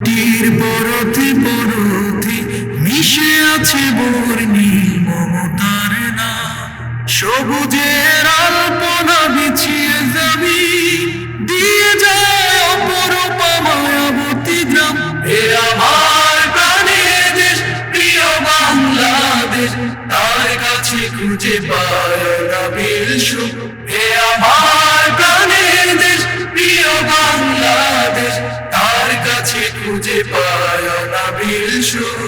তীর পরতে পরতে মিশে আছে বর্ণি, মমতার না সবুজের আলপনা বিছিয়ে যাবি, দিয়ে যায় অপরূপা মায়াবতী গ্রাম। এ আমার দেশ, প্রিয় বাংলাদেশ, তার কাছে খুঁজে পায় না বিল হে আমার পায় না সুখ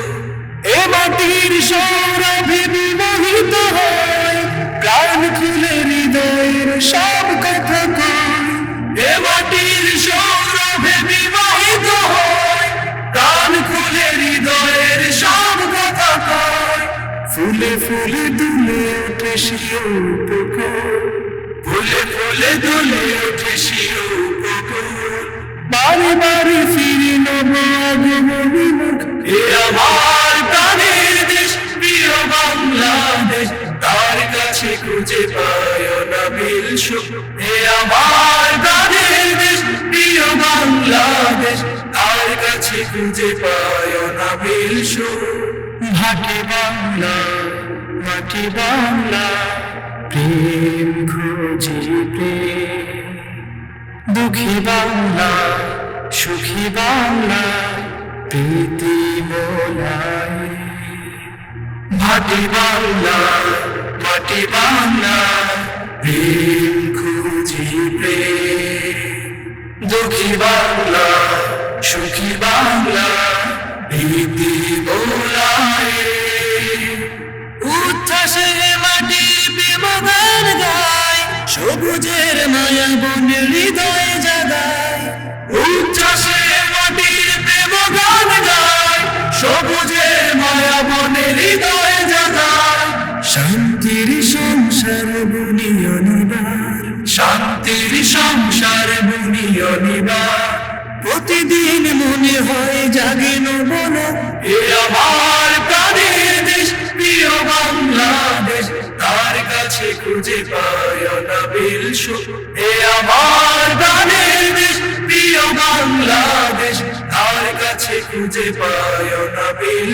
এ মাটির সৌরভে বিমোহিত হয়। প্রাণ খুলে হৃদয়ের সব কথা এ মাটির সৌরভে বিমোহিত হয়। প্রাণ খুলে হৃদয়ের সব কথা ফুলে ফুলে দুলে ওঠে শিও ফুলে ফুলে দুলে ওঠে শিও পুকুর বারে কাছে খুঁজে পায় না বিল এ আমার প্রাণের প্রিয় বাংলাদেশ তার কাছে খুঁজে পায় না বিল মাটি বাংলা মাটি বাংলা, প্রেম খুঁজি প্রেম দুঃখী বাংলা, সুখী বাংলা, প্রীতি মোলায় ভাটি বাংলা মাটি প্রেম খুঁজি প্রেম। দুঃখী বাংলা, সুখী বাংলা মোলায় উচ্ছ্বাসে বিমগান গায়, সবুজের মায়া হৃদয়ে জাগায়। উচ্ছ্বাসে সংসার বুনিয় নিবার। শান্তির সংসার বুনিয় নিবার। প্রতিদিন মনে হয় জাগে নবন এ আমার প্রাণের দেশ, প্রিয় বাংলাদেশ। তার কাছে খুঁজে পায় না বিল এ আমার প্রাণের দেশ, প্রিয় বাংলাদেশ। তার কাছে খুঁজে পায় না বিল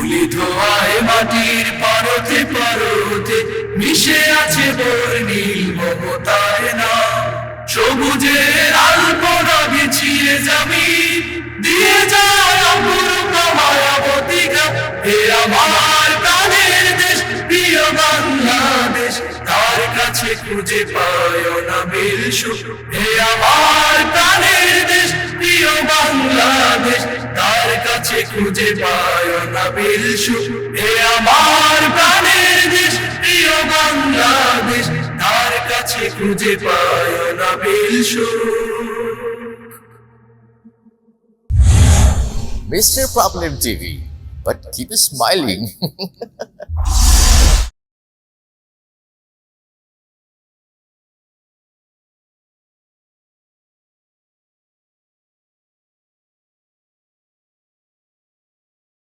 পুলি ধোয়ায় মাটির পারতে পারতে, মিশে আছে বর্ণিল মমতার না সবুজের আলপনা বিছিয়ে যাবি দিয়ে যায় অপরূপ মায়াবতী গ্রাম হে আমার প্রাণের দেশ, প্রিয় বাংলাদেশ তার কাছে খুঁজে পায় না সুখ? হে আমার প্রাণের দেশ, প্রিয় বাংলাদেশ খুঁজে পায় না বিল সুখ হে আমার প্রাণের দেশ প্রিয় বাংলাদেশ তার কাছে খুঁজে পায় না বিল সুখ Mr. Problem TV, but keep smiling.